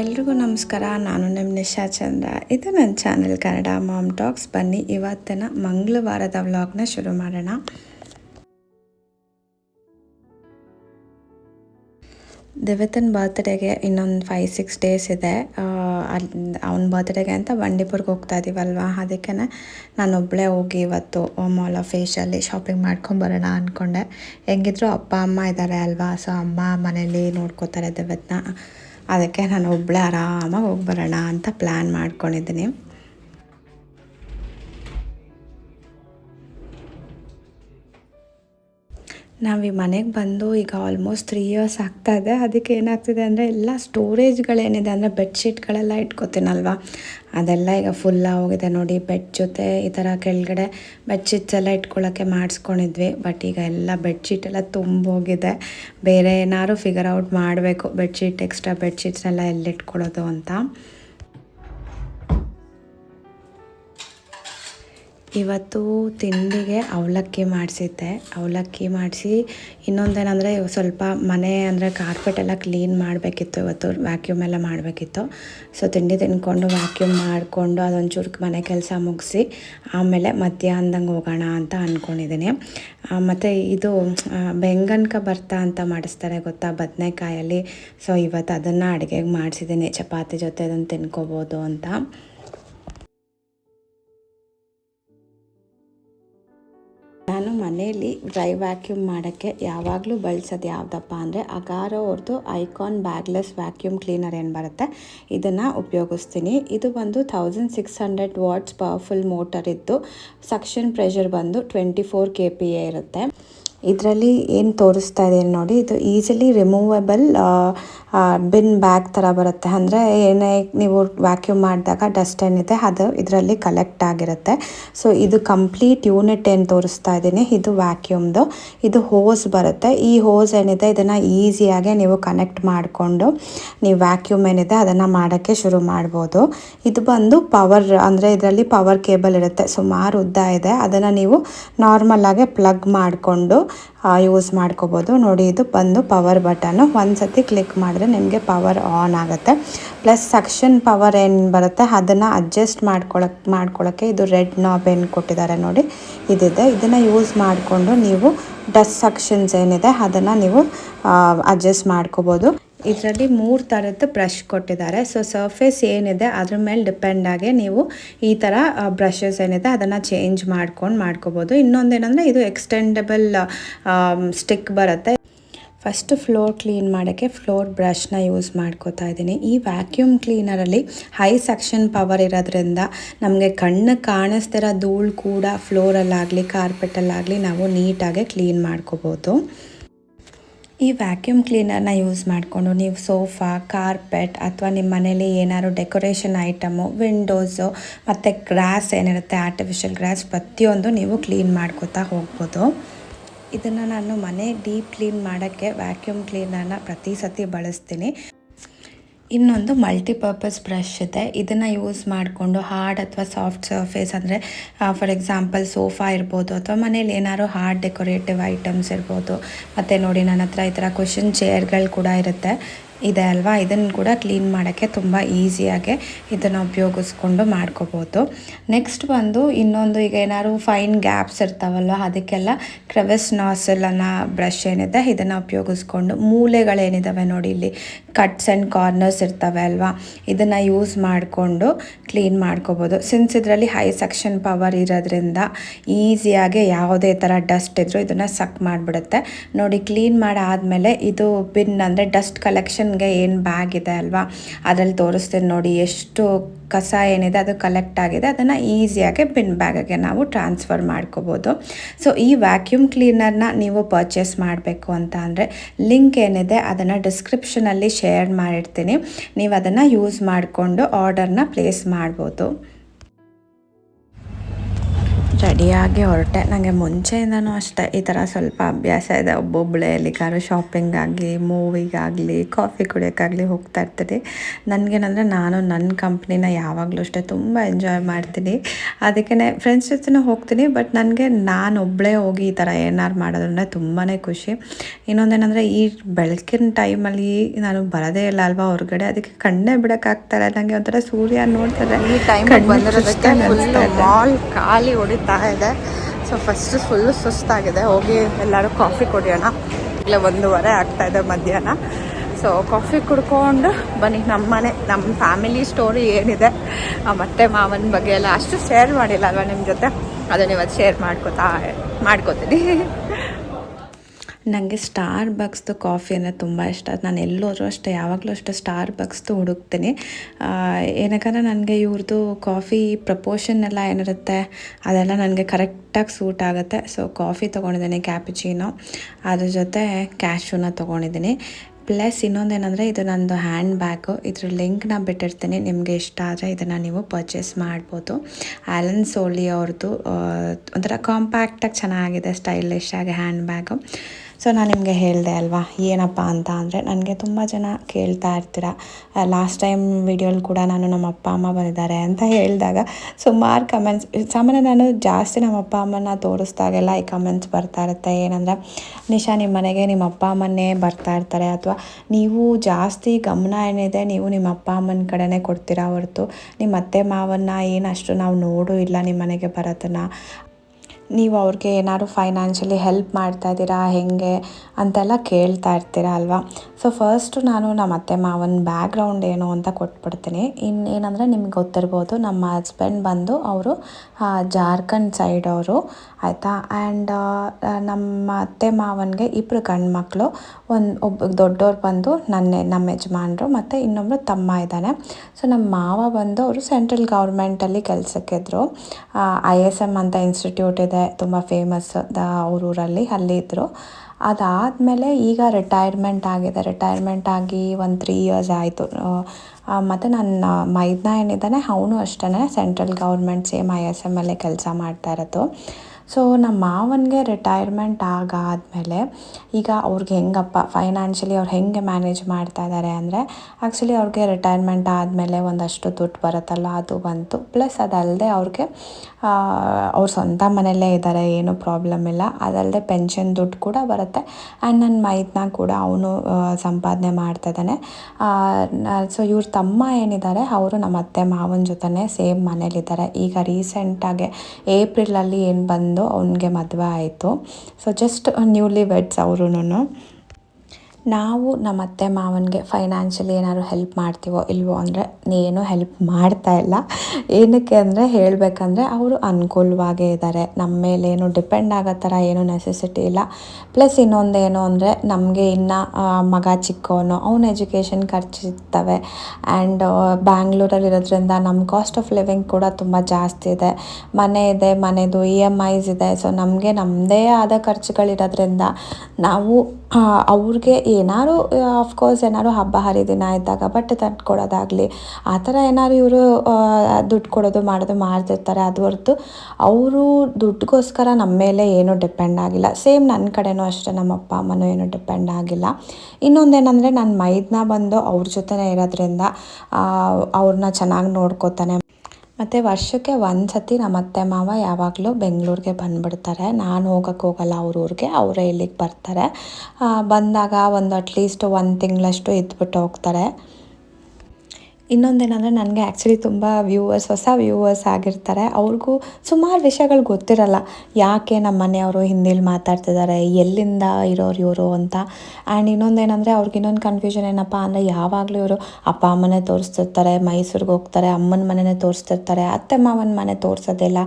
ಎಲ್ರಿಗೂ ನಮಸ್ಕಾರ. ನಾನು ನಿಮ್ಮ ನಿಶಾ ಚಂದ್ರ. ಇದು ನನ್ನ ಚಾನೆಲ್ ಕನ್ನಡ ಮಾಮ್ ಟಾಕ್ಸ್. ಬನ್ನಿ, ಇವತ್ತಿನ ಮಂಗಳವಾರದ ವ್ಲಾಗ್ನ ಶುರು ಮಾಡೋಣ. ದೇವತನ ಬರ್ತ್ಡೇಗೆ ಇನ್ನೊಂದು ಫೈವ್ ಸಿಕ್ಸ್ ಡೇಸ್ ಇದೆ. ಅಲ್ಲಿ ಅವ್ನ ಬರ್ತ್ಡೇಗೆ ಅಂತ ಬಂಡೀಪುರ್ಗೆ ಹೋಗ್ತಾ ಇದ್ದೀವಲ್ವಾ ಅದಕ್ಕೆ ನಾನೊಬ್ಬಳೇ ಹೋಗಿ ಇವತ್ತು ಮಾಲ್ ಆಫ್ ಏಷಲ್ಲಿ ಶಾಪಿಂಗ್ ಮಾಡ್ಕೊಂಬರೋಣ ಅಂದ್ಕೊಂಡೆ ಹೆಂಗಿದ್ರು ಅಪ್ಪ, ಅಮ್ಮ ಇದ್ದಾರೆ ಅಲ್ವಾ? ಸೊ ಅಮ್ಮ ಮನೇಲಿ ನೋಡ್ಕೋತಾರೆ ದಿವತ್ನ. ಅದಕ್ಕೆ ನಾನು ಒಬ್ಬಳೆ ಆರಾಮಾಗಿ ಹೋಗಿ ಬರೋಣ ಅಂತ ಪ್ಲ್ಯಾನ್ ಮಾಡ್ಕೊಂಡಿದ್ದೀನಿ. ನಾವು ಈ ಮನೆಗೆ ಬಂದು ಈಗ ಆಲ್ಮೋಸ್ಟ್ ತ್ರೀ ಇಯರ್ಸ್ ಆಗ್ತಾ ಇದೆ ಅದಕ್ಕೆ ಏನಾಗ್ತಿದೆ ಅಂದರೆ ಎಲ್ಲ ಸ್ಟೋರೇಜ್ಗಳೇನಿದೆ ಅಂದರೆ ಬೆಡ್ಶೀಟ್ಗಳೆಲ್ಲ ಇಟ್ಕೋತೀನಲ್ವ? ಅದೆಲ್ಲ ಈಗ ಫುಲ್ ಹೋಗಿದೆ ನೋಡಿ ಬೆಡ್ ಜೊತೆ ಈ ಥರ ಕೆಳಗಡೆ ಬೆಡ್ಶೀಟ್ಸ್ ಎಲ್ಲ ಇಟ್ಕೊಳ್ಳೋಕ್ಕೆ ಮಾಡಿಸ್ಕೊಂಡಿದ್ವಿ. ಬಟ್ ಈಗ ಎಲ್ಲ ಬೆಡ್ಶೀಟ್ ಎಲ್ಲ ತುಂಬೋಗಿದೆ. ಬೇರೆ ಏನಾದ್ರು ಫಿಗರ್ ಔಟ್ ಮಾಡಬೇಕು ಬೆಡ್ಶೀಟ್ ಎಕ್ಸ್ಟ್ರಾ ಬೆಡ್ಶೀಟ್ಸ್ನೆಲ್ಲ ಎಲ್ಲಿ ಇಟ್ಕೊಳ್ಳೋದು ಅಂತ. ಇವತ್ತು ತಿಂಡಿಗೆ ಅವಲಕ್ಕಿ ಮಾಡಿಸಿದ್ದೆ. ಅವಲಕ್ಕಿ ಮಾಡಿಸಿ ಇನ್ನೊಂದೇನೆಂದರೆ ಸ್ವಲ್ಪ ಮನೆ ಅಂದರೆ ಕಾರ್ಪೆಟ್ ಎಲ್ಲ ಕ್ಲೀನ್ ಮಾಡಬೇಕಿತ್ತು ಇವತ್ತು ವ್ಯಾಕ್ಯೂಮ್ ಎಲ್ಲ ಮಾಡಬೇಕಿತ್ತು. ಸೊ ತಿಂಡಿ ತಿನ್ಕೊಂಡು ವ್ಯಾಕ್ಯೂಮ್ ಮಾಡಿಕೊಂಡು ಅದೊಂಚೂರು ಮನೆ ಕೆಲಸ ಮುಗಿಸಿ ಆಮೇಲೆ ಮಧ್ಯಾಹ್ನದಂಗೆ ಹೋಗೋಣ ಅಂತ ಅಂದ್ಕೊಂಡಿದ್ದೀನಿ ಮತ್ತು ಇದು ಬೆಂಗನ್ಕ ಬರ್ತಾ ಅಂತ ಮಾಡಿಸ್ತಾರೆ ಗೊತ್ತಾ? ಬದನೆಕಾಯಲ್ಲಿ. ಸೊ ಇವತ್ತು ಅದನ್ನು ಅಡುಗೆಗೆ ಮಾಡಿಸಿದ್ದೀನಿ ಚಪಾತಿ ಜೊತೆ ಅದನ್ನು ತಿನ್ಕೋಬೋದು ಅಂತ. ನಾನು ಮನೆಯಲ್ಲಿ ಡ್ರೈ ವ್ಯಾಕ್ಯೂಮ್ ಮಾಡೋಕ್ಕೆ ಯಾವಾಗಲೂ ಬಳಸೋದು ಯಾವುದಪ್ಪ ಅಂದರೆ ಅಗಾರೋ ಅವ್ರದ್ದು ಐಕಾನ್ ಬ್ಯಾಗ್ಲೆಸ್ ವ್ಯಾಕ್ಯೂಮ್ ಕ್ಲೀನರ್ ಏನು ಬರುತ್ತೆ? ಇದನ್ನು ಉಪಯೋಗಿಸ್ತೀನಿ. ಇದು ಬಂದು thousand six hundred watts powerful motor ಇದ್ದು ಸಕ್ಷನ್ ಪ್ರೆಷರ್ ಬಂದು twenty four K P A ಇರುತ್ತೆ. ಇದರಲ್ಲಿ ಏನು ತೋರಿಸ್ತಾ ಇದೆ ನೋಡಿ, ಇದು ಈಸಿಲಿ ರಿಮೂವೆಬಲ್ ಬಿನ್ ಬ್ಯಾಗ್ ಥರ ಬರುತ್ತೆ. ಅಂದರೆ ಏನೇ ನೀವು ವ್ಯಾಕ್ಯೂಮ್ ಮಾಡಿದಾಗ ಡಸ್ಟ್ ಏನಿದೆ ಅದು ಇದರಲ್ಲಿ ಕಲೆಕ್ಟ್ ಆಗಿರುತ್ತೆ. ಸೊ ಇದು ಕಂಪ್ಲೀಟ್ ಯೂನಿಟ್ ಏನು ತೋರಿಸ್ತಾ ಇದ್ದೀನಿ ಇದು ವ್ಯಾಕ್ಯೂಮ್ದು ಇದು ಹೋಸ್ ಬರುತ್ತೆ. ಈ ಹೋಸ್ ಏನಿದೆ, ಇದನ್ನು ಈಸಿಯಾಗಿ ನೀವು ಕನೆಕ್ಟ್ ಮಾಡಿಕೊಂಡು ನೀವು ವ್ಯಾಕ್ಯೂಮ್ ಏನಿದೆ ಅದನ್ನು ಮಾಡೋಕ್ಕೆ ಶುರು ಮಾಡ್ಬೋದು. ಇದು ಬಂದು ಪವರ್ ಅಂದರೆ ಇದರಲ್ಲಿ ಪವರ್ ಕೇಬಲ್ ಇರುತ್ತೆ. ಸುಮಾರು ಉದ್ದ ಇದೆ. ಅದನ್ನು ನೀವು ನಾರ್ಮಲಾಗೆ ಪ್ಲಗ್ ಮಾಡಿಕೊಂಡು ಯೂಸ್ ಮಾಡ್ಕೋಬೋದು. ನೋಡಿ, ಇದು ಬಂದು ಪವರ್ ಬಟನ್ನು ಒಂದು ಸತಿ ಕ್ಲಿಕ್ ಮಾಡಿದ್ರೆ ನಿಮಗೆ ಪವರ್ ಆನ್ ಆಗುತ್ತೆ. ಪ್ಲಸ್ ಸಕ್ಷನ್ ಪವರ್ ಏನು ಬರುತ್ತೆ, ಅದನ್ನು ಅಡ್ಜಸ್ಟ್ ಮಾಡ್ಕೊಳಕ್ಕೆ ಮಾಡ್ಕೊಳ್ಳೋಕ್ಕೆ ಇದು ರೆಡ್ ನಾಬ್ ಏನು ಕೊಟ್ಟಿದ್ದಾರೆ ನೋಡಿ, ಇದಿದೆ. ಇದನ್ನು ಯೂಸ್ ಮಾಡಿಕೊಂಡು ನೀವು ಡಸ್ಟ್ ಸಕ್ಷನ್ಸ್ ಏನಿದೆ, ಅದನ್ನು ನೀವು ಅಡ್ಜಸ್ಟ್ ಮಾಡ್ಕೋಬೋದು. ಇದರಲ್ಲಿ ಮೂರು ಥರದ್ದು ಬ್ರಷ್ ಕೊಟ್ಟಿದ್ದಾರೆ. ಸೊ ಸರ್ಫೇಸ್ ಏನಿದೆ, ಅದ್ರ ಮೇಲೆ ಡಿಪೆಂಡ್ ಆಗಿ ನೀವು ಈ ಥರ ಬ್ರಷಸ್ ಏನಿದೆ, ಅದನ್ನು ಚೇಂಜ್ ಮಾಡ್ಕೊಂಡು ಮಾಡ್ಕೋಬೋದು. ಇನ್ನೊಂದೇನೆಂದರೆ ಇದು ಎಕ್ಸ್ಟೆಂಡಬಲ್ ಸ್ಟಿಕ್ ಬರುತ್ತೆ. ಫಸ್ಟ್ ಫ್ಲೋರ್ ಕ್ಲೀನ್ ಮಾಡೋಕ್ಕೆ ಫ್ಲೋರ್ ಬ್ರಷ್ನ ಯೂಸ್ ಮಾಡ್ಕೋತಾ ಇದ್ದೀನಿ. ಈ ವ್ಯಾಕ್ಯೂಮ್ ಕ್ಲೀನರಲ್ಲಿ ಹೈ ಸೆಕ್ಷನ್ ಪವರ್ ಇರೋದ್ರಿಂದ ನಮಗೆ ಕಣ್ಣು ಕಾಣಿಸ್ತಿರೋ ಧೂಳು ಕೂಡ ಫ್ಲೋರಲ್ಲಾಗಲಿ ಕಾರ್ಪೆಟಲ್ಲಾಗಲಿ ನಾವು ನೀಟಾಗಿ ಕ್ಲೀನ್ ಮಾಡ್ಕೋಬೋದು. ಈ ವ್ಯಾಕ್ಯೂಮ್ ಕ್ಲೀನರ್ನ ಯೂಸ್ ಮಾಡಿಕೊಂಡು ನೀವು ಸೋಫಾ ಕಾರ್ಪೆಟ್ ಅಥವಾ ನಿಮ್ಮ ಮನೇಲಿ ಏನಾದ್ರು ಡೆಕೋರೇಷನ್ ಐಟಮು ವಿಂಡೋಸು ಮತ್ತು ಗ್ರಾಸ್ ಏನಿರುತ್ತೆ ಆರ್ಟಿಫಿಷಿಯಲ್ ಗ್ರಾಸ್ ಪ್ರತಿಯೊಂದು ನೀವು ಕ್ಲೀನ್ ಮಾಡ್ಕೋತಾ ಹೋಗ್ಬೋದು. ಇದನ್ನು ನಾನು ಮನೆ ಡೀಪ್ ಕ್ಲೀನ್ ಮಾಡೋಕ್ಕೆ ವ್ಯಾಕ್ಯೂಮ್ ಕ್ಲೀನರ್ನ ಪ್ರತಿ ಸತಿ ಬಳಸ್ತೀನಿ. ಇನ್ನೊಂದು ಮಲ್ಟಿಪರ್ಪಸ್ ಬ್ರಷ್ ಇದೆ. ಇದನ್ನು ಯೂಸ್ ಮಾಡಿಕೊಂಡು ಹಾರ್ಡ್ ಅಥವಾ ಸಾಫ್ಟ್ ಸರ್ಫೇಸ್ ಅಂದರೆ ಫಾರ್ ಎಕ್ಸಾಂಪಲ್ ಸೋಫಾ ಇರ್ಬೋದು ಅಥವಾ ಮನೇಲಿ ಏನಾದ್ರು ಹಾರ್ಡ್ ಡೆಕೋರೇಟಿವ್ ಐಟಮ್ಸ್ ಇರ್ಬೋದು. ಮತ್ತು ನೋಡಿ ನನ್ನ ಹತ್ರ ಈ ಥರ ಕ್ವಶನ್ ಚೇರ್ಗಳು ಕೂಡ ಇರುತ್ತೆ. ಇದೆ ಅಲ್ವಾ? ಇದನ್ನು ಕೂಡ ಕ್ಲೀನ್ ಮಾಡೋಕ್ಕೆ ತುಂಬ ಈಸಿಯಾಗೆ ಇದನ್ನು ಉಪಯೋಗಿಸ್ಕೊಂಡು ಮಾಡ್ಕೋಬೋದು. ನೆಕ್ಸ್ಟ್ ಬಂದು ಇನ್ನೊಂದು ಈಗ ಏನಾದ್ರು ಫೈನ್ ಗ್ಯಾಪ್ಸ್ ಇರ್ತಾವಲ್ವ? ಅದಕ್ಕೆಲ್ಲ ಕ್ರೆವೆಸ್ ಅನ್ನೋ ಬ್ರಷ್ ಏನಿದೆ, ಇದನ್ನು ಉಪಯೋಗಿಸ್ಕೊಂಡು ಮೂಲೆಗಳೇನಿದ್ದಾವೆ ನೋಡಿ ಇಲ್ಲಿ ಕಟ್ಸ್ ಆ್ಯಂಡ್ ಕಾರ್ನರ್ಸ್ ಇರ್ತವೆ ಅಲ್ವಾ? ಇದನ್ನು ಯೂಸ್ ಮಾಡಿಕೊಂಡು ಕ್ಲೀನ್ ಮಾಡ್ಕೋಬೋದು. ಸಿನ್ಸ್ ಇದರಲ್ಲಿ ಹೈ ಸಕ್ಷನ್ ಪವರ್ ಇರೋದ್ರಿಂದ ಈಸಿಯಾಗಿ ಯಾವುದೇ ಥರ ಡಸ್ಟ್ ಇದ್ದರೂ ಇದನ್ನು ಸಕ್ ಮಾಡಿಬಿಡುತ್ತೆ. ನೋಡಿ ಕ್ಲೀನ್ ಮಾಡಾದಮೇಲೆ ಇದು ಬಿನ್ ಅಂದರೆ ಡಸ್ಟ್ ಕಲೆಕ್ಷನ್ಗೆ ಏನು ಬ್ಯಾಗ್ ಇದೆ ಅಲ್ವಾ? ಅದರಲ್ಲಿ ತೋರಿಸ್ತೀನಿ ನೋಡಿ, ಎಷ್ಟು ಕಸ ಏನಿದೆ ಅದು ಕಲೆಕ್ಟ್ ಆಗಿದೆ. ಅದನ್ನು ಈಸಿಯಾಗಿ ಬಿನ್ ಬ್ಯಾಗಿಗೆ ನಾವು ಟ್ರಾನ್ಸ್ಫರ್ ಮಾಡ್ಕೋಬೋದು. ಸೊ ಈ ವ್ಯಾಕ್ಯೂಮ್ ಕ್ಲೀನರ್ನ ನೀವು ಪರ್ಚೇಸ್ ಮಾಡಬೇಕು ಅಂತ ಅಂದರೆ ಲಿಂಕ್ ಏನಿದೆ ಅದನ್ನು ಡಿಸ್ಕ್ರಿಪ್ಷನಲ್ಲಿ ಶೇರ್ ಮಾಡಿರ್ತೀನಿ. ನೀವು ಅದನ್ನು ಯೂಸ್ ಮಾಡಿಕೊಂಡು ಆರ್ಡರ್ನ ಪ್ಲೇಸ್ ಮಾಡ್ಬೋದು. ರೆಡಿಯಾಗಿ ಹೊರಟೆ. ನನಗೆ ಮುಂಚೆಯಿಂದನೂ ಅಷ್ಟೇ ಈ ಥರ ಸ್ವಲ್ಪ ಅಭ್ಯಾಸ ಇದೆ. ಒಬ್ಬೊಬ್ಬಳೆ ಎಲ್ಲಿಗಾದ್ರು ಶಾಪಿಂಗಾಗಲಿ ಮೂವಿಗಾಗಲಿ ಕಾಫಿ ಕುಡಿಯೋಕ್ಕಾಗಲಿ ಹೋಗ್ತಾ ಇರ್ತೀನಿ ನನಗೇನಂದರೆ ನಾನು ನನ್ನ ಕಂಪ್ನಿನ ಯಾವಾಗಲೂ ಅಷ್ಟೇ ತುಂಬ ಎಂಜಾಯ್ ಮಾಡ್ತೀನಿ. ಅದಕ್ಕೇ ಫ್ರೆಂಡ್ಸ್ ಜೊತೆನೂ ಹೋಗ್ತೀನಿ ಬಟ್ ನನಗೆ ನಾನು ಒಬ್ಬಳೇ ಹೋಗಿ ಈ ಥರ ಏನಾರು ಮಾಡೋದಂದರೆ ತುಂಬಾ ಖುಷಿ. ಇನ್ನೊಂದೇನಂದರೆ ಈ ಬೆಳಕಿನ ಟೈಮಲ್ಲಿ ನಾನು ಬರೋದೇ ಇಲ್ಲ ಅಲ್ವಾ ಹೊರಗಡೆ ಅದಕ್ಕೆ ಕಣ್ಣೇ ಬಿಡೋಕ್ಕಾಗ್ತಾರೆ ನನಗೆ ಒಂಥರ ಸೂರ್ಯ ನೋಡ್ತಾರೆ ಈ ಟೈಮ್ ಬಂದಿರೋದಕ್ಕೆ. ಮಾಲ್ ಖಾಲಿ ಹೊಡಿತಾ ಇದೆ. ಸೊ ಫಸ್ಟ್ ಫುಲ್ಲು ಸುಸ್ತಾಗಿದೆ. ಹೋಗಿ ಎಲ್ಲರೂ ಕಾಫಿ ಕುಡಿಯೋಣ. ಇಲ್ಲ, ಒಂದೂವರೆ ಇದೆ ಮಧ್ಯಾಹ್ನ. ಸೊ ಕಾಫಿ ಕುಡ್ಕೊಂಡು ಬನ್ನಿ. ನಮ್ಮ ಮನೆ ನಮ್ಮ ಫ್ಯಾಮಿಲಿ ಸ್ಟೋರಿ ಏನಿದೆ ಮತ್ತೆ ಮಾವನ ಬಗ್ಗೆ ಎಲ್ಲ ಅಷ್ಟು ಶೇರ್ ಮಾಡಿಲ್ಲ ಅಲ್ವಾ ನಿಮ್ಮ ಜೊತೆ? ಅದನ್ನ ಇವತ್ತು ಶೇರ್ ಮಾಡ್ಕೋತಾ, ಮಾಡ್ಕೋತೀನಿ. ನನಗೆ ಸ್ಟಾರ್ ಬಗ್ಸ್ದು ಕಾಫಿ ಅಂದರೆ ತುಂಬ ಇಷ್ಟ. ನಾನು ಎಲ್ಲೋದ್ರೂ ಅಷ್ಟೇ, ಯಾವಾಗಲೂ ಅಷ್ಟೇ ಸ್ಟಾರ್ ಬಗ್ಸ್ದು ಹುಡುಕ್ತೀನಿ. ಏನಕ್ಕಂದ್ರೆ ನನಗೆ ಇವ್ರದ್ದು ಕಾಫಿ ಪ್ರಪೋರ್ಷನ್ ಎಲ್ಲ ಏನಿರುತ್ತೆ, ಅದೆಲ್ಲ ನನಗೆ ಕರೆಕ್ಟಾಗಿ ಸೂಟ್ ಆಗುತ್ತೆ. ಸೊ ಕಾಫಿ ತೊಗೊಂಡಿದ್ದೀನಿ ಕ್ಯಾಪಿಚಿನೋ ಅದ್ರ ಜೊತೆ ಕ್ಯಾಶೂನ ತೊಗೊಂಡಿದ್ದೀನಿ. ಪ್ಲಸ್ ಇನ್ನೊಂದೇನೆಂದರೆ, ಇದು ನಂದು ಹ್ಯಾಂಡ್ ಬ್ಯಾಗು ಇದ್ರ ಲಿಂಕ್ನ ಬಿಟ್ಟಿರ್ತೀನಿ. ನಿಮಗೆ ಇಷ್ಟ ಆದರೆ ಇದನ್ನು ನೀವು ಪರ್ಚೇಸ್ ಮಾಡ್ಬೋದು. ಆ್ಯಲನ್ ಸೋಲಿ ಅವ್ರದ್ದು ಒಂಥರ ಕಾಂಪ್ಯಾಕ್ಟಾಗಿ ಚೆನ್ನಾಗಿದೆ ಸ್ಟೈಲಿಶ್ ಆಗಿ ಹ್ಯಾಂಡ್ ಬ್ಯಾಗು ಸೊ ನಾನು ನಿಮಗೆ ಹೇಳಿದೆ ಅಲ್ವಾ, ಏನಪ್ಪ ಅಂತ ಅಂದರೆ ನನಗೆ ತುಂಬ ಜನ ಕೇಳ್ತಾ ಇರ್ತೀರ. ಲಾಸ್ಟ್ ಟೈಮ್ ವಿಡಿಯೋಲಿ ಕೂಡ ನಾನು ನಮ್ಮ ಅಪ್ಪ, ಅಮ್ಮ ಬಂದಿದ್ದಾರೆ ಅಂತ ಹೇಳಿದಾಗ ಸುಮಾರು ಕಮೆಂಟ್ಸ್ ಸಾಮಾನ್ಯ ನಾನು ಜಾಸ್ತಿ ನಮ್ಮ ಅಪ್ಪ ಅಮ್ಮನ ತೋರಿಸ್ದಾಗೆಲ್ಲ ಈ ಕಮೆಂಟ್ಸ್ ಬರ್ತಾ ಇರುತ್ತೆ. ಏನಂದರೆ, ನಿಶಾ ನಿಮ್ಮ ಮನೆಗೆ ನಿಮ್ಮ ಅಪ್ಪ ಅಮ್ಮನೇ ಬರ್ತಾ ಇರ್ತಾರೆ ಅಥವಾ ನೀವು ಜಾಸ್ತಿ ಗಮನ ಏನಿದೆ ನೀವು ನಿಮ್ಮ ಅಪ್ಪ, ಅಮ್ಮನ ಕಡೆನೇ ಕೊಡ್ತೀರಾ ಹೊರತು, ನಿಮ್ಮ ಅತ್ತೆ, ಮಾವನ್ನ ಏನಷ್ಟು ನಾವು ನೋಡೂ ಇಲ್ಲ ನಿಮ್ಮ ಮನೆಗೆ ಬರೋದನ್ನು. ನೀವು ಅವ್ರಿಗೆ ಏನಾದ್ರು ಫೈನಾನ್ಷಿಯಲಿ ಹೆಲ್ಪ್ ಮಾಡ್ತಾ ಇದ್ದೀರಾ ಹೇಗೆ? ಅಂತೆಲ್ಲ ಕೇಳ್ತಾ ಇರ್ತೀರ ಅಲ್ವಾ? ಸೊ ಫಸ್ಟು ನಾನು ನಮ್ಮ ಅತ್ತೆ ಮಾವನ ಬ್ಯಾಗ್ರೌಂಡ್ ಏನು ಅಂತ ಕೊಟ್ಬಿಡ್ತೀನಿ. ಇನ್ನೇನಂದರೆ ನಿಮ್ಗೆ ಗೊತ್ತಿರ್ಬೋದು ನಮ್ಮ ಹಸ್ಬೆಂಡ್ ಬಂದು ಅವರು ಜಾರ್ಖಂಡ್ ಸೈಡ್ ಅವರು, ಆಯಿತಾ? ಆ್ಯಂಡ್ ನಮ್ಮ ಅತ್ತೆ ಮಾವನಿಗೆ ಇಬ್ಬರು ಗಂಡು ಮಕ್ಕಳು ಒಂದು ಒಬ್ಬ ದೊಡ್ಡವ್ರು ಬಂದು ನನ್ನ, ನಮ್ಮ ಯಜಮಾನರು ಮತ್ತು ಇನ್ನೊಬ್ಬರು ತಮ್ಮ ಇದ್ದಾನೆ. ಸೊ ನಮ್ಮ ಮಾವ ಬಂದು ಅವರು ಸೆಂಟ್ರಲ್ ಗೌರ್ಮೆಂಟಲ್ಲಿ ಕೆಲಸಕ್ಕಿದ್ರು ಐ ಎಸ್ ಎಂ ಅಂತ ಇನ್ಸ್ಟಿಟ್ಯೂಟ್ ಇದೆ, ತುಂಬ ಫೇಮಸ್ ದ ಅವ್ರ ಊರಲ್ಲಿ ಅಲ್ಲಿದ್ದರು ಅದಾದಮೇಲೆ ಈಗ ರಿಟೈರ್ಮೆಂಟ್ ಆಗಿದೆ. ರಿಟೈರ್ಮೆಂಟ್ ಆಗಿ ಒಂದು ತ್ರೀ ಇಯರ್ಸ್ ಆಯಿತು. ಮತ್ತು ನನ್ನ ಮೈದ್ನ ಏನಿದ್ದಾನೆ, ಅವನು ಅಷ್ಟೇ central government same I S M ಅಲ್ಲೇ ಕೆಲಸ ಮಾಡ್ತಾ ಇರೋದು. ಸೊ ನಮ್ಮ ಮಾವನಿಗೆ ರಿಟೈರ್ಮೆಂಟ್ ಆಗಾದಮೇಲೆ ಈಗ ಅವ್ರಿಗೆ ಹೆಂಗಪ್ಪ ಫೈನಾನ್ಷಿಯಲಿ ಅವ್ರು ಹೆಂಗೆ ಮ್ಯಾನೇಜ್ ಮಾಡ್ತಾ ಇದ್ದಾರೆ ಅಂದರೆ ಆ್ಯಕ್ಚುಲಿ ಅವ್ರಿಗೆ ರಿಟೈರ್ಮೆಂಟ್ ಆದಮೇಲೆ ಒಂದಷ್ಟು ದುಡ್ಡು ಬರುತ್ತಲ್ಲ, ಅದು ಬಂತು. ಪ್ಲಸ್ ಅದಲ್ಲದೆ ಅವ್ರಿಗೆ ಅವ್ರ ಸ್ವಂತ ಮನೆಯಲ್ಲೇ ಇದ್ದಾರೆ ಏನೂ ಪ್ರಾಬ್ಲಮ್ ಇಲ್ಲ. ಅದಲ್ಲದೆ ಪೆನ್ಷನ್ ದುಡ್ಡು ಕೂಡ ಬರುತ್ತೆ. ಆ್ಯಂಡ್ ನನ್ನ ಮೈದ್ನ ಕೂಡ ಅವನು ಸಂಪಾದನೆ ಮಾಡ್ತಾ ಇದ್ದಾನೆ ಸೊ ಇವ್ರ ತಮ್ಮ ಏನಿದ್ದಾರೆ ಅವರು ನಮ್ಮ ಅತ್ತೆ ಮಾವನ ಜೊತೆ ಸೇಮ್ ಮನೇಲಿದ್ದಾರೆ ಈಗ ರೀಸೆಂಟಾಗಿ ಏಪ್ರಿಲಲ್ಲಿ ಏನು ಬಂದು ಅವನಿಗೆ ಮದುವೆ ಆಯಿತು. ಸೊ ಜಸ್ಟ್ ನ್ಯೂಲಿ ವೆಡ್ಸ್ ಅವರೂ ನಾವು ನಮ್ಮ ಅತ್ತೆ ಮಾವನಿಗೆ ಫೈನಾನ್ಷಿಯಲಿ ಏನಾದ್ರು ಹೆಲ್ಪ್ ಮಾಡ್ತೀವೋ ಇಲ್ವೋ ಅಂದರೆ ಏನೂ ಹೆಲ್ಪ್ ಮಾಡ್ತಾ ಇಲ್ಲ. ಏನಕ್ಕೆ ಅಂದರೆ ಹೇಳಬೇಕಂದ್ರೆ ಅವರು ಅನುಕೂಲವಾಗೇ ಇದ್ದಾರೆ ನಮ್ಮ ಮೇಲೆ ಡಿಪೆಂಡ್ ಆಗೋ ಥರ ಏನೂ ನೆಸೆಸಿಟಿ ಇಲ್ಲ. ಪ್ಲಸ್ ಇನ್ನೊಂದೇನು ಅಂದರೆ ನಮಗೆ ಇನ್ನು ಮಗ ಚಿಕ್ಕವನು, ಅವನ ಎಜುಕೇಷನ್ ಖರ್ಚಿರ್ತವೆ. ಆ್ಯಂಡ್ ಬ್ಯಾಂಗ್ಳೂರಲ್ಲಿ ಇರೋದ್ರಿಂದ ನಮ್ಮ ಕಾಸ್ಟ್ ಆಫ್ ಲಿವಿಂಗ್ ಕೂಡ ತುಂಬ ಜಾಸ್ತಿ ಇದೆ. ಮನೆ ಇದೆ, ಮನೆದು ಇ ಎಂ ಐಸ್ ಇದೆ. ಸೊ ನಮಗೆ ನಮ್ಮದೇ ಆದ ಖರ್ಚುಗಳಿರೋದ್ರಿಂದ ನಾವು ಅವ್ರಿಗೆ ಏನಾದ್ರು ಆಫ್ಕೋರ್ಸ್ ಏನಾದ್ರು ಹಬ್ಬ ಹರಿದಿನ ಇದ್ದಾಗ ಬಟ್ಟೆ ತಂದು ಕೊಡೋದಾಗಲಿ ಆ ಥರ ಏನಾದ್ರು ಇವರು ದುಡ್ಡು ಕೊಡೋದು ಮಾಡೋದು ಮಾಡ್ತಿರ್ತಾರೆ. ಅದು ಹೊರತು ಅವರು ದುಡ್ಡುಗೋಸ್ಕರ ನಮ್ಮ ಮೇಲೆ ಏನೂ ಡಿಪೆಂಡ್ ಆಗಿಲ್ಲ. ಸೇಮ್ ನನ್ನ ಕಡೆನೂ ಅಷ್ಟೇ, ನಮ್ಮ ಅಪ್ಪ, ಅಮ್ಮನೂ ಏನೂ ಡಿಪೆಂಡ್ ಆಗಿಲ್ಲ. ಇನ್ನೊಂದೇನಂದರೆ ನನ್ನ ಮೈದನ್ನ ಬಂದು ಅವ್ರ ಜೊತೆನೇ ಇರೋದ್ರಿಂದ ಅವ್ರನ್ನ ಚೆನ್ನಾಗಿ ನೋಡ್ಕೋತಾನೆ. ಮತ್ತು ವರ್ಷಕ್ಕೆ ಒಂದು ಸತಿ ನಮ್ಮ ಅತ್ತೆ ಮಾವ ಯಾವಾಗಲೂ ಬೆಂಗಳೂರಿಗೆ ಬಂದುಬಿಡ್ತಾರೆ. ನಾನು ಹೋಗಕ್ಕೆ ಹೋಗಲ್ಲ ಅವ್ರ ಊರಿಗೆ, ಅವರೇ ಇಲ್ಲಿಗೆ ಬರ್ತಾರೆ. ಬಂದಾಗ ಒಂದು ಅಟ್ಲೀಸ್ಟ್ ಒಂದು ತಿಂಗಳಷ್ಟು ಇದ್ಬಿಟ್ಟು ಹೋಗ್ತಾರೆ. ಇನ್ನೊಂದೇನೆಂದರೆ ನನಗೆ ಆ್ಯಕ್ಚುಲಿ ತುಂಬ ವ್ಯೂವರ್ಸ್ ಹೊಸ ವ್ಯೂವರ್ಸ್ ಆಗಿರ್ತಾರೆ. ಅವ್ರಿಗೂ ಸುಮಾರು ವಿಷಯಗಳು ಗೊತ್ತಿರಲ್ಲ. ಯಾಕೆ ನಮ್ಮ ಮನೆಯವರು ಹಿಂದಿಲಿ ಮಾತಾಡ್ತಿದ್ದಾರೆ ಎಲ್ಲಿಂದ ಇರೋರು ಇವರು ಅಂತ. ಆ್ಯಂಡ್ ಇನ್ನೊಂದೇನೆಂದರೆ ಅವ್ರಿಗೆ ಇನ್ನೊಂದು ಕನ್ಫ್ಯೂಷನ್ ಏನಪ್ಪ ಅಂದರೆ ಯಾವಾಗಲೂ ಇವರು ಅಪ್ಪ ಅಮ್ಮನೇ ತೋರಿಸ್ತಿರ್ತಾರೆ, ಮೈಸೂರಿಗೆ ಹೋಗ್ತಾರೆ, ಅಮ್ಮನ ಮನೆನೇ ತೋರಿಸ್ತಿರ್ತಾರೆ, ಅತ್ತೆ ಮಾವನ ಮನೆ ತೋರಿಸೋದಿಲ್ಲ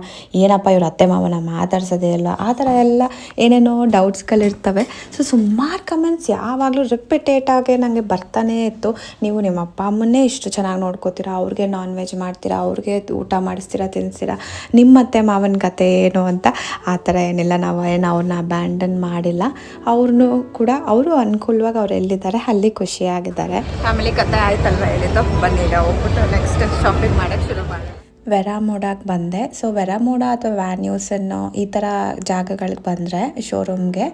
ಏನಪ್ಪ ಇವರು ಅತ್ತೆ ಮಾವನ ಮಾತಾಡ್ಸೋದೇ ಇಲ್ಲ. ಆ ಥರ ಎಲ್ಲ ಏನೇನೋ ಡೌಟ್ಸ್ಗಳಿರ್ತವೆ ಸೊ ಸುಮಾರು ಕಮೆಂಟ್ಸ್ ಯಾವಾಗಲೂ ರಿಪಿಟೇಟ್ ಆಗಿ ನನಗೆ ಬರ್ತಾನೇ ಇತ್ತು. ನೀವು ನಿಮ್ಮ ಅಪ್ಪ ಅಮ್ಮನ್ನೇ ಇಷ್ಟು ಚೆನ್ನಾಗಿ ನೋಡ್ಕೋತೀರಾ? ಅವ್ರಿಗೆ ನಾನ್ ವೆಜ್ ಮಾಡ್ತೀರಾ? ಅವ್ರಿಗೆ ಊಟ ಮಾಡಿಸ್ತೀರಾ ತಿನ್ನಿಸ್ತೀರಾ ನಿಮ್ಮ ಅತ್ತೆ ಮಾವನ ಕತೆ ಏನು ಅಂತ ಆ ಥರ ಏನಿಲ್ಲ. ನಾವು ಏನು ಅವ್ರನ್ನ ಅಬ್ಯಾಂಡನ್ ಮಾಡಿಲ್ಲ. ಅವ್ರನ್ನೂ ಕೂಡ ಅವರು ಅನುಕೂಲವಾಗಿ ಅವ್ರು ಎಲ್ಲಿದ್ದಾರೆ? ಅಲ್ಲಿ ಖುಷಿಯಾಗಿದ್ದಾರೆ. ಫ್ಯಾಮಿಲಿ ಕತೆ ಆಯ್ತಲ್ವಾ ಹೇಳಿದ್ದು? ಬನ್ನಿ ಈಗ ಹೋಗ್ಬಿಟ್ಟು ನೆಕ್ಸ್ಟ್ ಶಾಪಿಂಗ್ ಮಾಡೋಕ್ಕೆ ಶುರು ಮಾಡೋಣ. ವೆರಾಮೋಡಾಗೆ ಬಂದೆ. ಸೊ ವೆರಾಮೋಡ ಅಥವಾ ವ್ಯಾನ್ಯೂಸನ್ನು ಈ ಥರ ಜಾಗಗಳಿಗೆ ಬಂದರೆ ಶೋರೂಮ್ಗೆ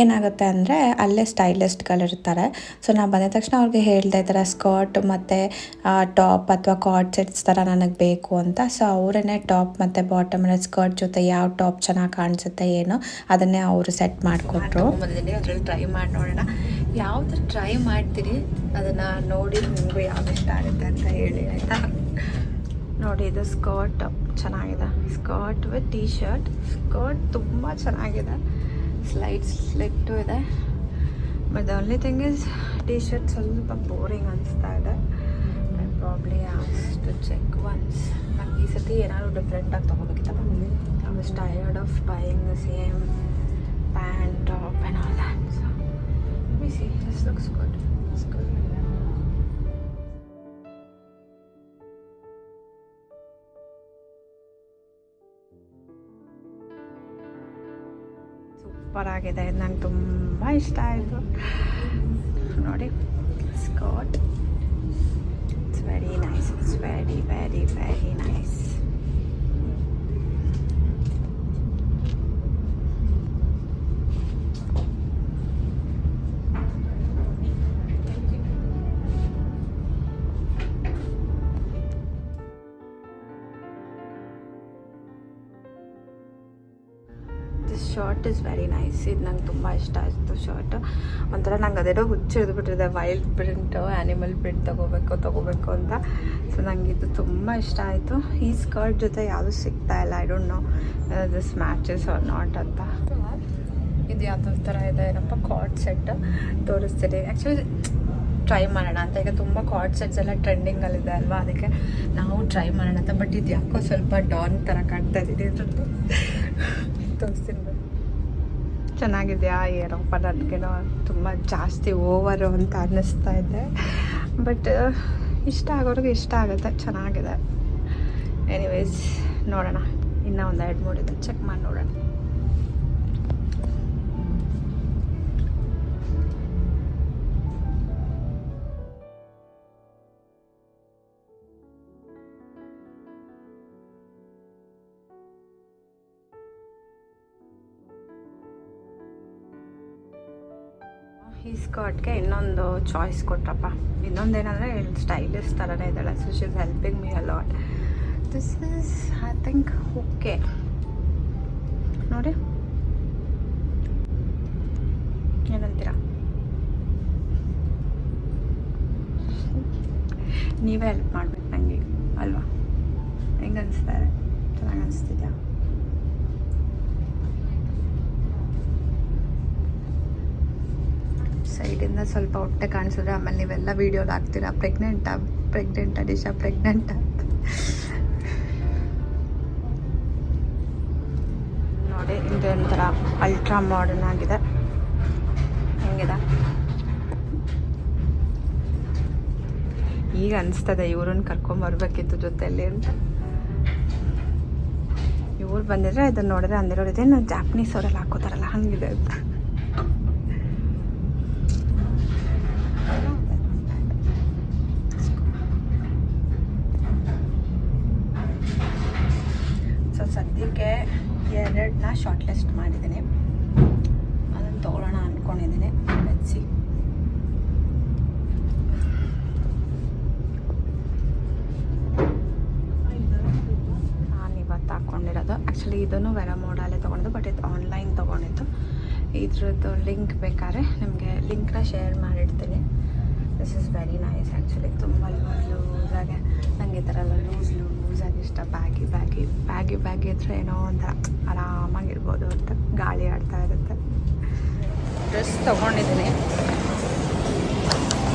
ಏನಾಗುತ್ತೆ ಅಂದರೆ ಅಲ್ಲೇ ಸ್ಟೈಲಿಸ್ಟ್ಗಳಿರ್ತಾರೆ ಸೊ ನಾನು ಬಂದ ತಕ್ಷಣ ಅವ್ರಿಗೆ ಹೇಳಿದೆ, ಈ ಥರ ಸ್ಕರ್ಟ್ ಮತ್ತು ಟಾಪ್ ಅಥವಾ ಕಾರ್ಡ್ ಸೆಟ್ಸ್ ಥರ ನನಗೆ ಬೇಕು ಅಂತ. ಸೊ ಅವರೇ ಟಾಪ್ ಮತ್ತು ಬಾಟಮ್ ಸ್ಕರ್ಟ್ ಜೊತೆ ಯಾವ ಟಾಪ್ ಚೆನ್ನಾಗಿ ಕಾಣಿಸುತ್ತೆ ಏನು ಅದನ್ನೇ ಅವರು ಸೆಟ್ ಮಾಡಿಕೊಟ್ರು. ಟ್ರೈ ಮಾಡಿ ನೋಡೋಣ. ಯಾವ್ದು ಟ್ರೈ ಮಾಡ್ತೀರಿ? ಅದನ್ನು ನೋಡಿ ನಿಮಗೂ ಯಾವ್ದು ಇಷ್ಟ ಆಗುತ್ತೆ ಅಂತ ಹೇಳಿ, ಆಯಿತಾ? ನೋಡಿ, ಇದು ಸ್ಕರ್ಟ್ ಚೆನ್ನಾಗಿದೆ. Skirt with T shirt skirt ತುಂಬ ಚೆನ್ನಾಗಿದೆ. ಸ್ಲೈಡ್ ಸ್ಲಿಟ್ಟು ಇದೆ. But the only thing is T shirt ಸ್ವಲ್ಪ ಬೋರಿಂಗ್ ಅನಿಸ್ತಾ ಇದೆ. I probably as to check once ನಂಗೆ ಈ ಸತಿ ಏನಾದರೂ ಡಿಫ್ರೆಂಟಾಗಿ ತೊಗೋಬೇಕಿತ್ತಪ್ಪ I was tired of buying the same pant top and all that so see this looks good good super ಆಗಿದೆ ನಂಗೆ ತುಂಬ ಇಷ್ಟ ಆಯಿತು. ನೋಡಿ skirt it's very nice it's very very very nice ಇದು ನಂಗೆ ತುಂಬ ಇಷ್ಟ ಆಯಿತು ಶರ್ಟ್. ಒಂಥರ ನಂಗೆ ಅದೇನೋ ಹುಚ್ಚಿಡ್ದು ಬಿಟ್ಟಿದೆ ವೈಲ್ಡ್ ಪ್ರಿಂಟ್ ಆ್ಯನಿಮಲ್ ಪ್ರಿಂಟ್ ತೊಗೋಬೇಕು ತೊಗೋಬೇಕು ಅಂತ. ಸೊ ನಂಗೆ ಇದು ತುಂಬ ಇಷ್ಟ ಆಯಿತು. ಈ ಸ್ಕರ್ಟ್ ಜೊತೆ ಯಾವುದು ಸಿಗ್ತಾ ಇಲ್ಲ. I don't know this matches are not ಅಂತ. ಇದು ಯಾವುದೋ ಥರ ಇದೆ. ಏನಪ್ಪ ಕಾರ್ಡ್ ಸೆಟ್ ತೋರಿಸ್ತೀನಿ. ಆ್ಯಕ್ಚುಲಿ ಟ್ರೈ ಮಾಡೋಣ ಅಂತ. ಈಗ ತುಂಬ ಕಾರ್ಡ್ ಸೆಟ್ಸ್ ಎಲ್ಲ ಟ್ರೆಂಡಿಂಗಲ್ಲಿದೆ ಅಲ್ವಾ? ಅದಕ್ಕೆ ನಾವು ಟ್ರೈ ಮಾಡೋಣ ಅಂತ. ಬಟ್ ಇದು ಯಾಕೋ ಸ್ವಲ್ಪ ಡಾನ್ ಥರ ಕಾಣ್ತಾ ಇದ್ದೀನಿ ತೋರಿಸ್ತೀನಿ ಬನ್ನಿ. ಚೆನ್ನಾಗಿದೆಯಾ ಏನಪ್ಪ ತುಂಬ ಜಾಸ್ತಿ ಓವರು ಅಂತ ಅನ್ನಿಸ್ತಾ ಇದೆ. ಬಟ್ ಇಷ್ಟ ಆಗೋರಿಗೆ ಇಷ್ಟ ಆಗುತ್ತೆ, ಚೆನ್ನಾಗಿದೆ. ಎನಿವೇಸ್ ನೋಡೋಣ. ಇನ್ನೂ ಒಂದು ಎರಡು ಮೂರು ಇದೆ. ಚೆಕ್ ಮಾಡಿ ನೋಡೋಣ. ಸ್ಕರ್ಟ್ಗೆ ಇನ್ನೊಂದು ಚಾಯ್ಸ್ ಕೊಟ್ರಪ್ಪ. ಇನ್ನೊಂದೇನಂದರೆ ಸ್ಟೈಲಿಶ್ ಥರನೇ ಇದ್ದಾಳೆ. So she is helping me a lot this is I think okay ನೋಡಿ. ಏನಂತೀರಾ? ನೀವೇ ಹೆಲ್ಪ್ ಮಾಡ್ಬೇಕು ನನಗೆ ಅಲ್ವಾ? ಹೆಂಗೆ ಅನಿಸ್ತಾ ಇದೆ? ಚೆನ್ನಾಗಿ ಅನಿಸ್ತಿದ್ಯಾ? ಸೈಡಿಂದ ಸ್ವಲ್ಪ ಹೊಟ್ಟೆ ಕಾಣಿಸಿದ್ರೆ ಆಮೇಲೆ ನೀವೆಲ್ಲ ವೀಡಿಯೋಲಿ ಹಾಕ್ತೀರಾ? ಪ್ರೆಗ್ನೆಂಟಾ ಪ್ರೆಗ್ನೆಂಟಾ ಡಿಶಾ ಪ್ರೆಗ್ನೆಂಟಾ ನೋಡಿ, ಇದು ಒಂಥರ ಅಲ್ಟ್ರಾ ಮಾಡರ್ನ್ ಆಗಿದೆ. ಹೆಂಗಿದೆ? ಈಗ ಅನಿಸ್ತದೆ ಇವ್ರನ್ನ ಕರ್ಕೊಂಬರ್ಬೇಕಿತ್ತು ಜೊತೆಯಲ್ಲಿ ಅಂತ. ಇವ್ರು ಬಂದಿದ್ರೆ ಇದನ್ನ ನೋಡಿದ್ರೆ ಅಂದಿರೋರು ಇದೇನು ಜಾಪನೀಸ್ ಅವರೆಲ್ಲ ಹಾಕೋತಾರಲ್ಲ, ಹಂಗಿದೆ ಅಂತ. ಎರಡನ್ನ ಶಾರ್ಟ್ ಲಿಸ್ಟ್ ಮಾಡಿದ್ದೀನಿ. ಅದನ್ನು ತೊಗೊಳ್ಳೋಣ ಅಂದ್ಕೊಂಡಿದ್ದೀನಿ ಸಿ ಹಾಕ್ಕೊಂಡಿರೋದು ಆ್ಯಕ್ಚುಲಿ ಇದನ್ನು ವೆರ ಮೋಡಲ್ಲೇ ತೊಗೊಂಡು ಬಟ್ ಇದು ಆನ್ಲೈನ್ ತೊಗೊಂಡಿದ್ದು. ಇದ್ರದ್ದು ಲಿಂಕ್ ಬೇಕಾದ್ರೆ ನಿಮಗೆ ಲಿಂಕ್ನ ಶೇರ್ ಮಾಡಿರ್ತೀನಿ this is very nice actually ತುಂಬ ಲೂಸ್ ಲೂಸಾಗೆ ನನಗೆ ಈ ಥರ ಎಲ್ಲ ಲೂಸ್ ಲೂಸಾಗಿ ಇಷ್ಟ. ಬ್ಯಾಗಿ ಬ್ಯಾಗಿ ಬ್ಯಾಗಿ ಬ್ಯಾಗಿ ಇದ್ರೆ ಏನೋ ಒಂಥರ ಆರಾಮಾಗಿರ್ಬೋದು ಅಂತ ಗಾಳಿ ಆಡ್ತಾ ಇರುತ್ತೆ. ಡ್ರೆಸ್ ತೊಗೊಂಡಿದ್ದೀನಿ.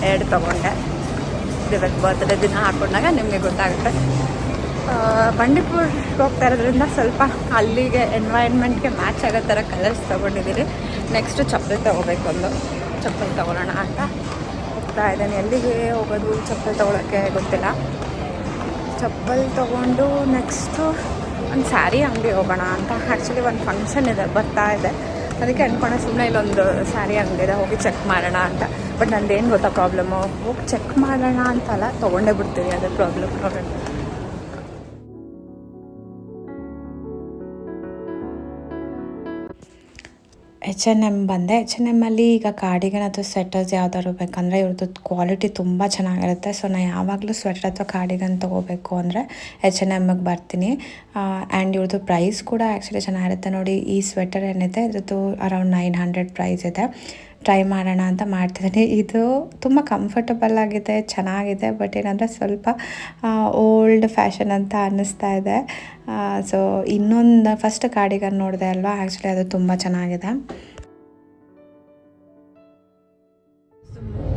ಎರಡು ತೊಗೊಂಡೆ. ಇವತ್ತು ಬರ್ತ್ಡೇ ದಿನ ಹಾಕೊಂಡಾಗ ನಿಮಗೆ ಗೊತ್ತಾಗುತ್ತೆ. ಬಂಡೀಪುರ್ಗೆ ಹೋಗ್ತಾ ಇರೋದ್ರಿಂದ ಸ್ವಲ್ಪ ಅಲ್ಲಿಗೆ ಎನ್ವೈರ್ಮೆಂಟ್ಗೆ ಮ್ಯಾಚ್ ಆಗೋ ಥರ ಕಲರ್ಸ್ ತೊಗೊಂಡಿದ್ದೀನಿ. ನೆಕ್ಸ್ಟು ಚಪ್ಪಲಿ ತೊಗೋಬೇಕು ಒಂದು ಚಪ್ಪಲಿ ತೊಗೊಳೋಣ ಅಂತ. ಹೋಗ್ತಾ ಇದ್ದಾನೆ. ಎಲ್ಲಿಗೆ ಹೋಗೋದು? ಚಪ್ಪಲ್ ತೊಗೊಳಕ್ಕೆ ಗೊತ್ತಿಲ್ಲ. ಚಪ್ಪಲ್ ತೊಗೊಂಡು ನೆಕ್ಸ್ಟು ಒಂದು ಸ್ಯಾರಿ ಅಂಗಡಿ ಹೋಗೋಣ ಅಂತ. ಆ್ಯಕ್ಚುಲಿ ಒಂದು ಫಂಕ್ಷನ್ ಇದೆ, ಬರ್ತಾ ಇದೆ. ಅದಕ್ಕೆ ಅಂದ್ಕೊಂಡೆ ಸುಮ್ಮನೆ ಇಲ್ಲೊಂದು ಸ್ಯಾರಿ ಅಂಗಡಿ ಇದೆ ಹೋಗಿ ಚೆಕ್ ಮಾಡೋಣ ಅಂತ. ಬಟ್ ನಂದೇನು ಗೊತ್ತಾ ಪ್ರಾಬ್ಲಮ್ಮು ಹೋಗಿ ಚೆಕ್ ಮಾಡೋಣ ಅಂತಲ್ಲ, ತೊಗೊಂಡೇ ಬಿಡ್ತೀನಿ ಅದೇ ಪ್ರಾಬ್ಲಮ್ ನೋಡೋಣ ಎಚ್ ಎನ್ ಎಂ ಬಂದೆ. ಎಚ್ ಎನ್ ಎಮ್ಮಲ್ಲಿ ಈಗ ಕಾರ್ಡಿಗನ್ ಅಥವಾ ಸ್ವೆಟರ್ಸ್ ಯಾವ್ದಾದ್ರು ಬೇಕಂದರೆ ಇವ್ರದ್ದು ಕ್ವಾಲಿಟಿ ತುಂಬ ಚೆನ್ನಾಗಿರುತ್ತೆ. ಸೊ ನಾನು ಯಾವಾಗಲೂ ಸ್ವೆಟರ್ ಅಥವಾ ಕಾರ್ಡಿಗನ್ ತೊಗೋಬೇಕು ಅಂದರೆ ಎಚ್ ಎನ್ ಎಮ್ಮಿಗೆ ಬರ್ತೀನಿ. ಆ್ಯಂಡ್ ಇವ್ರದ್ದು ಪ್ರೈಸ್ ಕೂಡ ಆ್ಯಕ್ಚುಲಿ ಚೆನ್ನಾಗಿರುತ್ತೆ. ನೋಡಿ, ಈ ಸ್ವೆಟರ್ ಏನಿದೆ, ಇದ್ರದ್ದು ಅರೌಂಡ್ ನೈನ್ ಹಂಡ್ರೆಡ್ ಪ್ರೈಸ್ ಇದೆ. ಟ್ರೈ ಮಾಡೋಣ ಅಂತ ಮಾಡ್ತಿದ್ದೀನಿ. ಇದು ತುಂಬ ಕಂಫರ್ಟಬಲ್ ಆಗಿದೆ, ಚೆನ್ನಾಗಿದೆ ಬಟ್ ಏನಂದರೆ ಸ್ವಲ್ಪ ಓಲ್ಡ್ ಫ್ಯಾಷನ್ ಅಂತ ಅನ್ನಿಸ್ತಾ ಇದೆ. ಸೊ ಇನ್ನೊಂದು ಫಸ್ಟ್ ಕಾರ್ಡಿಗನ್ ನೋಡಿದೆ ಅಲ್ವಾ? ಆ್ಯಕ್ಚುಲಿ ಅದು ತುಂಬ ಚೆನ್ನಾಗಿದೆ.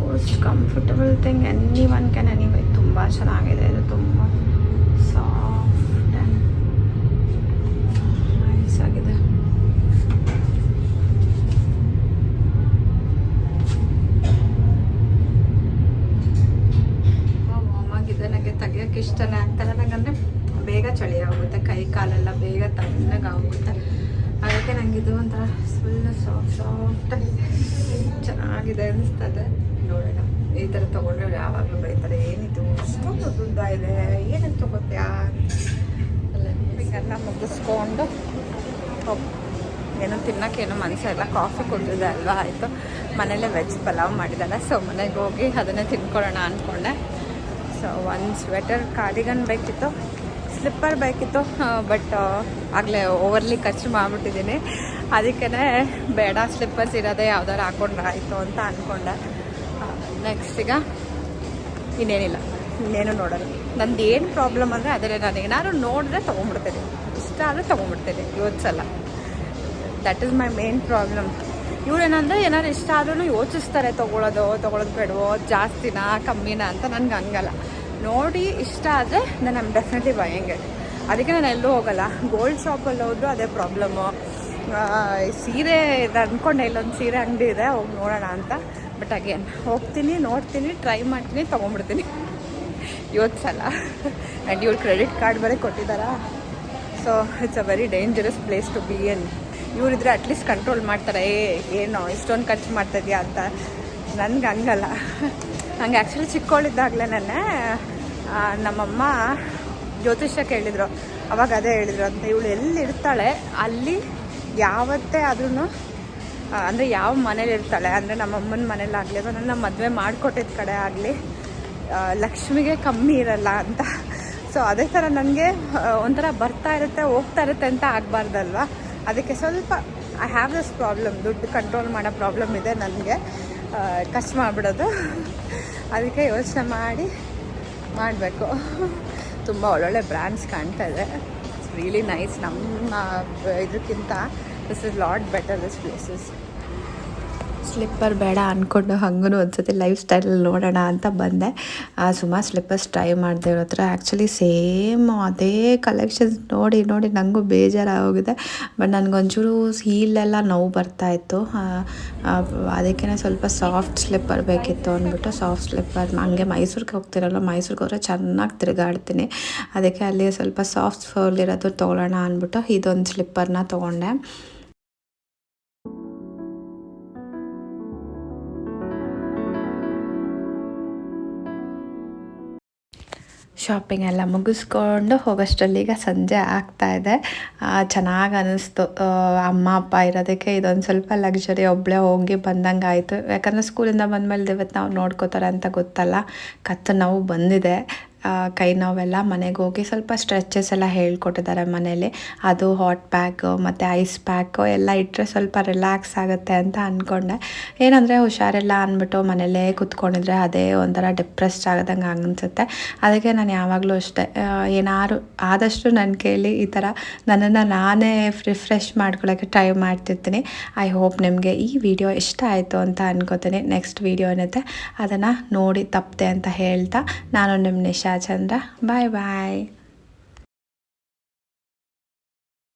Most comfortable thing any one can any ತುಂಬ ಚೆನ್ನಾಗಿದೆ, ಇದು ತುಂಬ ಸಾಫ್ಟ್ ಆ್ಯಂಡ್ ನೈಸ್ ಆಗಿದೆ ವಾಮಾಗಿದೆ ಇಷ್ಟನೇ ಆಗ್ತಾರೆ ನನಗಂದರೆ ಬೇಗ ಚಳಿ ಆಗುತ್ತೆ, ಕೈ ಕಾಲೆಲ್ಲ ಬೇಗ ತಣ್ಣಗಾಗುತ್ತೆ. ಅದಕ್ಕೆ ನನಗೆ ಇದು ಒಂಥರ ಫುಲ್ ಸಾಫ್ಟ್ ಸಾಫ್ಟ್ ಚೆನ್ನಾಗಿದೆ ಅನಿಸ್ತದೆ. ನೋಡೋಣ. ಈ ಥರ ತೊಗೊಂಡ್ರೆ ಯಾವಾಗಲೂ ಬೈತಾರೆ, ಏನಿದು, ಅಷ್ಟೊಂದು ದುಡ್ಡ ಇದೆ ಏನಂತ ತಗೋತ್ಯಾ ಎಲ್ಲ ಮುಗಿಸ್ಕೊಂಡು ಏನೋ ತಿನ್ನೋಕ್ಕೇನು ಮನಸ್ಸಿಲ್ಲ ಕಾಫಿ ಕುಡಿದಿದೆ ಅಲ್ವಾ, ಆಯಿತು. ಮನೇಲೆ ವೆಜ್ ಪಲಾವ್ ಮಾಡಿದ್ದಲ್ಲ ಸೊ ಮನೆಗೆ ಹೋಗಿ ಅದನ್ನೇ ತಿನ್ಕೊಳ್ಳೋಣ ಅಂದ್ಕೊಂಡೆ ಸೊ, ಒಂದು ಸ್ವೆಟರ್ ಕಾರ್ಡಿಗನ್ ಬೇಕಿತ್ತು ಸ್ಲಿಪ್ಪರ್ ಬೇಕಿತ್ತು ಬಟ್ ಆಗಲೇ ಓವರ್ಲಿ ಖರ್ಚು ಮಾಡಿಬಿಟ್ಟಿದ್ದೀನಿ. ಅದಕ್ಕೇ ಬೇಡ ಸ್ಲಿಪ್ಪರ್ಸ್ ಇರೋದೇ ಯಾವ್ದಾರು ಹಾಕೊಂಡ್ರೆ ಆಯಿತು ಅಂತ ಅಂದ್ಕೊಂಡೆ ನೆಕ್ಸ್ಟ್ ಈಗ ಇನ್ನೇನಿಲ್ಲ, ಇನ್ನೇನು ನೋಡೋದು. ನಂದು ಏನು ಪ್ರಾಬ್ಲಮ್ ಅಂದರೆ ಅದರಲ್ಲಿ ನಾನು ಏನಾದ್ರು ನೋಡಿದ್ರೆ ತೊಗೊಂಡ್ಬಿಡ್ತೇನೆ. ಇಷ್ಟ ಆದರೆ ತೊಗೊಂಡ್ಬಿಡ್ತೇನೆ ಸಲ that is my main problem ಇವ್ರೇನಂದ್ರೆ ಏನಾದ್ರು ಇಷ್ಟ ಆದ್ರೂ ಯೋಚಿಸ್ತಾರೆ, ತೊಗೊಳೋದು ತೊಗೊಳೋದು ಬೇಡವೋ, ಜಾಸ್ತಿನಾ, ಕಮ್ಮಿನಾ ಅಂತ ನನಗೆ ಹಂಗಲ್ಲ. ನೋಡಿ ಇಷ್ಟ ಆದರೆ ನಾನು ಐಮ್ ಡೆಫಿನೆಟ್ಲಿ ಬಯಂಗೆ ಅದಕ್ಕೆ ನಾನು ಎಲ್ಲೂ ಹೋಗಲ್ಲ. ಗೋಲ್ಡ್ ಶಾಪಲ್ಲಿ ಹೋದ್ರು ಅದೇ ಪ್ರಾಬ್ಲಮ್ಮು ಸೀರೆ ಇದು ಅಂದ್ಕೊಂಡೆ ಇಲ್ಲೊಂದು ಸೀರೆ ಅಂಗಡಿ ಇದೆ, ಹೋಗಿ ನೋಡೋಣ ಅಂತ. ಬಟ್ ಅಗೇನ್ ಹೋಗ್ತೀನಿ, ನೋಡ್ತೀನಿ ಟ್ರೈ ಮಾಡ್ತೀನಿ, ತೊಗೊಂಡ್ಬಿಡ್ತೀನಿ. ಸಲ ಆ್ಯಂಡ್ ಇವ್ರು ಕ್ರೆಡಿಟ್ ಕಾರ್ಡ್ ಬೇರೆ ಕೊಟ್ಟಿದ್ದಾರಾ? So it's a very dangerous place to be N ಇವರಿದ್ರೆ ಅಟ್ಲೀಸ್ಟ್ ಕಂಟ್ರೋಲ್ ಮಾಡ್ತಾರೆ. ಏ ಏನು, ಇಷ್ಟೊಂದು ಖರ್ಚು ಮಾಡ್ತಾ ಇದೆಯಾ ಅಂತ. ನನಗೆ ಹಂಗಲ್ಲ. ನಂಗೆ ಆ್ಯಕ್ಚುಲಿ ಚಿಕ್ಕವಳಿದ್ದಾಗಲೇ ನನ್ನ ನಮ್ಮಮ್ಮ ಜ್ಯೋತಿಷ್ಯ ಕೇಳಿದ್ರು. ಅವಾಗ ಅದೇ ಹೇಳಿದರು ಅಂತ. ಇವಳು ಎಲ್ಲಿ ಇರ್ತಾಳೆ, ಅಲ್ಲಿ ಯಾವತ್ತೇ ಆದ್ರೂ ಅಂದರೆ ಯಾವ ಮನೇಲಿ ಇರ್ತಾಳೆ, ಅಂದರೆ ನಮ್ಮಮ್ಮನ ಮನೇಲಾಗಲಿ ಅಥವಾ ನನ್ನ ಮದುವೆ ಮಾಡಿಕೊಟ್ಟಿದ್ದ ಕಡೆ ಆಗಲಿ ಲಕ್ಷ್ಮಿಗೆ ಕಮ್ಮಿ ಇರಲ್ಲ ಅಂತ. ಸೊ ಅದೇ ಥರ ನನಗೆ ಒಂಥರ ಬರ್ತಾ ಇರುತ್ತೆ, ಹೋಗ್ತಾ ಇರುತ್ತೆ ಅಂತ ಆಗಬಾರ್ದಲ್ವ? ಅದಕ್ಕೆ ಸ್ವಲ್ಪ ಐ ಹ್ಯಾವ್ ದಿಸ್ ಪ್ರಾಬ್ಲಮ್ ದುಡ್ಡು ಕಂಟ್ರೋಲ್ ಮಾಡೋ ಪ್ರಾಬ್ಲಮ್ ಇದೆ ನನಗೆ. ಖರ್ಚು ಮಾಡಿಬಿಡೋದು. ಅದಕ್ಕೆ ಯೋಚನೆ ಮಾಡಿ ಮಾಡಬೇಕು. ತುಂಬ ಒಳ್ಳೊಳ್ಳೆ ಬ್ರ್ಯಾಂಡ್ಸ್ ಕಾಣ್ತಾ ಇದೆ. ಇಟ್ಸ್ ರಿಯಲಿ ನೈಸ್ ನಮ್ಮ ಇದಕ್ಕಿಂತ this is lot better this places slipper ಬೇಡ ಅಂದ್ಕೊಂಡು ಹಂಗೂ ಒಂದ್ಸತಿ ಲೈಫ್ ಸ್ಟೈಲಲ್ಲಿ ನೋಡೋಣ ಅಂತ ಬಂದೆ. ಸುಮಾರು ಸ್ಲಿಪ್ಪರ್ಸ್ ಟ್ರೈ ಮಾಡಿದೆ ಇವ್ರ ಹತ್ರ. ಆ್ಯಕ್ಚುಲಿ ಸೇಮ್ ಅದೇ ಕಲೆಕ್ಷನ್ಸ್ ನೋಡಿ ನೋಡಿ ನನಗೂ ಬೇಜಾರಾಗೋಗಿದೆ. ಬಟ್ ನನಗೊಂಚೂರು ಹೀಲೆಲ್ಲ ನೋವು ಬರ್ತಾಯಿತ್ತು ಅದಕ್ಕೆ ಸ್ವಲ್ಪ ಸಾಫ್ಟ್ ಸ್ಲಿಪ್ಪರ್ ಬೇಕಿತ್ತು ಅಂದ್ಬಿಟ್ಟು ಸಾಫ್ಟ್ ಸ್ಲಿಪ್ಪರ್ ಹಂಗೆ ಮೈಸೂರಿಗೆ ಹೋಗ್ತಿರಲ್ಲ, ಮೈಸೂರಿಗೆ ಹೋದ್ರೆ ಚೆನ್ನಾಗಿ ತಿರುಗಾಡ್ತೀನಿ. ಅದಕ್ಕೆ ಅಲ್ಲಿ ಸ್ವಲ್ಪ ಸಾಫ್ಟ್ ಫೋಲ್ ಇರೋದು ತೊಗೊಳ್ಳೋಣ ಅಂದ್ಬಿಟ್ಟು ಇದೊಂದು ಸ್ಲಿಪ್ಪರ್ನ ತೊಗೊಂಡೆ. ಶಾಪಿಂಗ್ ಎಲ್ಲ ಮುಗಿಸ್ಕೊಂಡು ಹೋಗೋಷ್ಟರಲ್ಲಿ ಈಗ ಸಂಜೆ ಆಗ್ತಾಯಿದೆ ಚೆನ್ನಾಗಿ ಅನ್ನಿಸ್ತು. ಅಮ್ಮ, ಅಪ್ಪ ಇರೋದಕ್ಕೆ ಇದೊಂದು ಸ್ವಲ್ಪ ಲಕ್ಷರಿ ಒಬ್ಬಳೇ ಹೋಗಿ ಬಂದಂಗೆ ಆಯಿತು. ಯಾಕಂದರೆ ಸ್ಕೂಲಿಂದ ಬಂದಮೇಲೆ ಇವತ್ತು ನಾವು ನೋಡ್ಕೋತಾರೆ ಅಂತ ಗೊತ್ತಲ್ಲ. ಕತ್ತು ನಾವು ಬಂದಿದೆ. ಕೈ ನೋವೆಲ್ಲ ಮನೆಗೆ ಹೋಗಿ ಸ್ವಲ್ಪ ಸ್ಟ್ರೆಚಸ್ ಎಲ್ಲ ಹೇಳ್ಕೊಟ್ಟಿದ್ದಾರೆ ಮನೇಲಿ. ಅದು ಹಾಟ್ ಪ್ಯಾಕ್ ಮತ್ತು ಐಸ್ ಪ್ಯಾಕು ಎಲ್ಲ ಇಟ್ಟರೆ ಸ್ವಲ್ಪ ರಿಲ್ಯಾಕ್ಸ್ ಆಗುತ್ತೆ ಅಂತ ಅಂದ್ಕೊಂಡೆ ಏನಂದರೆ ಹುಷಾರಿಲ್ಲ ಅಂದ್ಬಿಟ್ಟು ಮನೇಲೇ ಕುತ್ಕೊಂಡಿದ್ರೆ ಅದೇ ಒಂಥರ ಡಿಪ್ರೆಸ್ಡ್ ಆಗದಂಗೆ ಅನಿಸುತ್ತೆ. ಅದಕ್ಕೆ ನಾನು ಯಾವಾಗಲೂ ಅಷ್ಟೇ ಏನಾರು ಆದಷ್ಟು ನನ್ನ ಕೇಳಿ ಈ ಥರ ನನ್ನನ್ನು ನಾನೇ ರಿಫ್ರೆಶ್ ಮಾಡ್ಕೊಳ್ಳೋಕ್ಕೆ ಟ್ರೈ ಮಾಡ್ತಿರ್ತೀನಿ. ಐ ಹೋಪ್ ನಿಮಗೆ ಈ ವಿಡಿಯೋ ಇಷ್ಟ ಆಯಿತು ಅಂತ ಅನ್ಕೋತೀನಿ. ನೆಕ್ಸ್ಟ್ ವಿಡಿಯೋ ಏನಿದೆ, ಅದನ್ನು ನೋಡಿ ತಪ್ಪದೆ ಅಂತ ಹೇಳ್ತಾ ನಾನು ನಿಮ್ಮ ನಿಶಾ Chanda, bye bye.